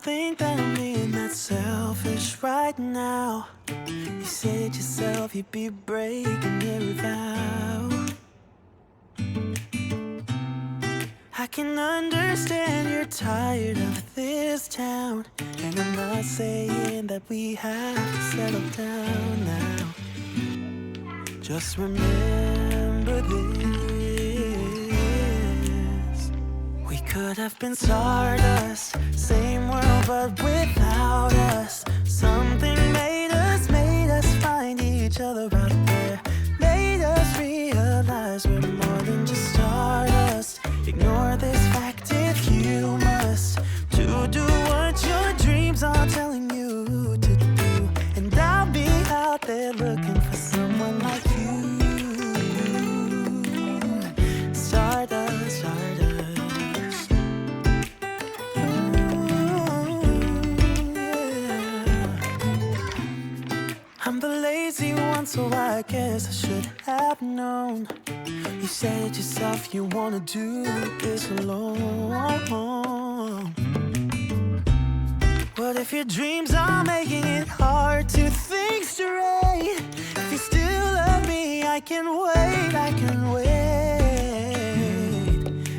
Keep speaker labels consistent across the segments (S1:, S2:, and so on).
S1: think that I'm being that selfish right now. You said yourself you'd be breaking every vow. I can understand you're tired of this town. And I'm not saying that we have to settle down now. Just remember this. We could have been stardust, world but without us. Something made us, made us find each other out I'm the lazy one, so I guess I should have known. You said yourself you wanna do this alone. What if your dreams are making it hard to think straight? If you still love me, I can wait, I can wait.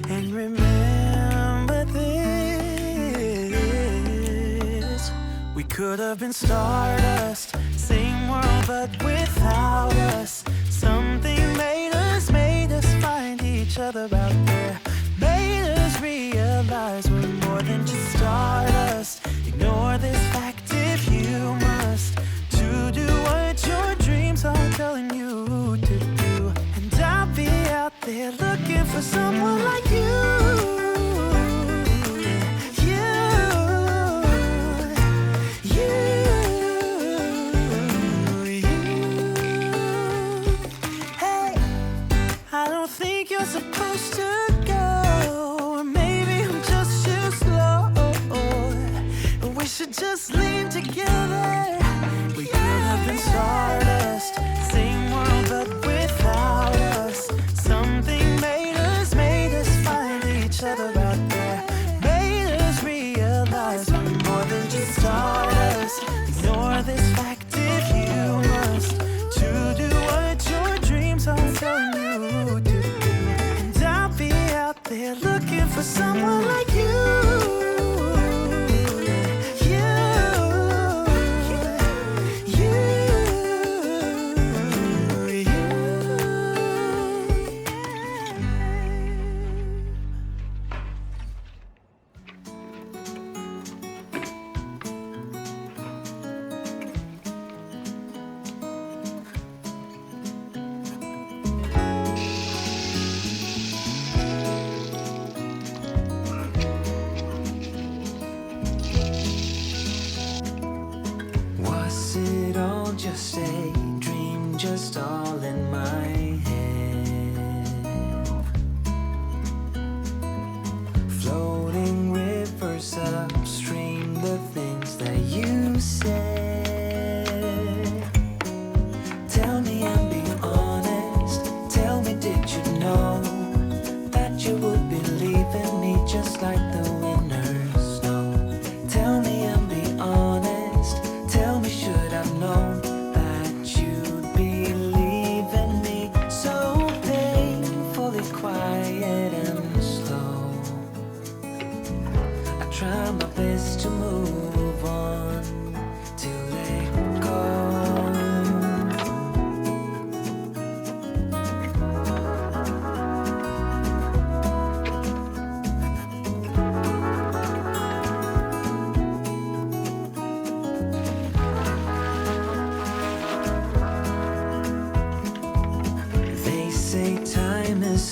S1: And remember this. We could have been stardust, same world but without us. Something made us, made us find each other out there. Made us realize we're more than just stardust. Ignore this fact if you must. To do what your dreams are telling you to do. And I'll be out there looking for someone like you. You, think you're supposed to go. Maybe I'm just too slow. We should just leave together. We could have been stardust, just a dream, just all in my head? Floating rivers upstream, the things that you said. Tell me and be honest. Tell me, did you know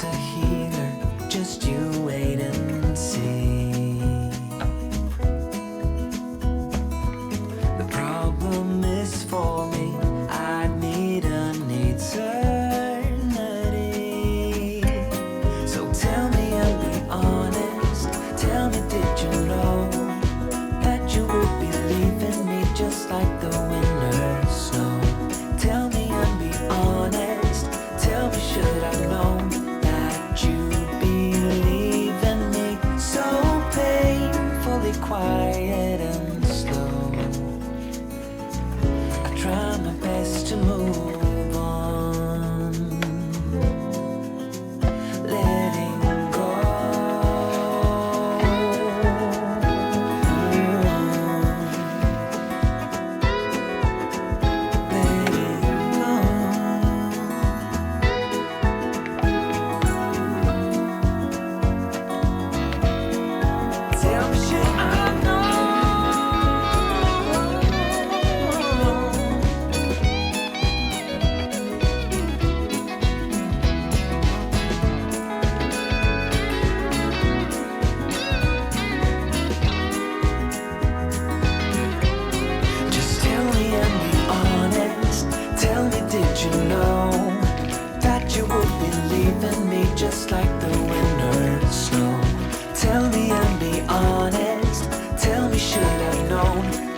S1: a healer, just you wait and see. The problem is for me, I need an eternity. So tell me and be honest, tell me, did you know It's like the winter snow. Tell me and be honest. Tell me should have known.